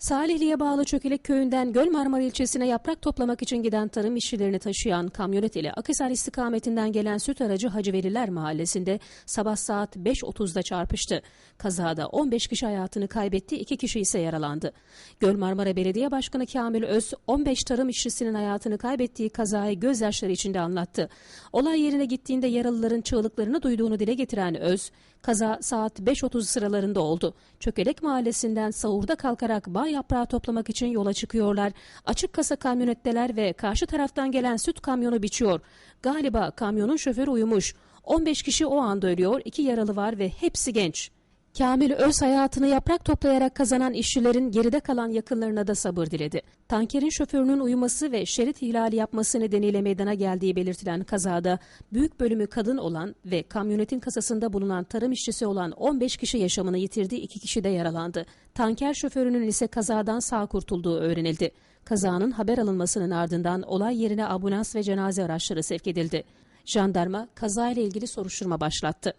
Salihli'ye bağlı Çökelek köyünden Göl Marmara ilçesine yaprak toplamak için giden tarım işçilerini taşıyan kamyonet ile Akhisar istikametinden gelen süt aracı Hacı Veliler mahallesinde sabah saat 5.30'da çarpıştı. Kazada 15 kişi hayatını kaybetti, 2 kişi ise yaralandı. Göl Marmara Belediye Başkanı Kamil Öz, 15 tarım işçisinin hayatını kaybettiği kazayı gözyaşları içinde anlattı. Olay yerine gittiğinde yaralıların çığlıklarını duyduğunu dile getiren Öz, kaza saat 5.30 sıralarında oldu. Çökelek mahallesinden sahurda kalkarak bağ yaprağı toplamak için yola çıkıyorlar. Açık kasa kamyonetteler ve karşı taraftan gelen süt kamyonu biçiyor. Galiba kamyonun şoförü uyumuş. 15 kişi o anda ölüyor, iki yaralı var ve hepsi genç. Kamil Öz hayatını yaprak toplayarak kazanan işçilerin geride kalan yakınlarına da sabır diledi. Tankerin şoförünün uyuması ve şerit ihlali yapması nedeniyle meydana geldiği belirtilen kazada büyük bölümü kadın olan ve kamyonetin kasasında bulunan tarım işçisi olan 15 kişi yaşamını yitirdi, 2 kişi de yaralandı. Tanker şoförünün ise kazadan sağ kurtulduğu öğrenildi. Kazanın haber alınmasının ardından olay yerine ambulans ve cenaze araçları sevk edildi. Jandarma kazayla ilgili soruşturma başlattı.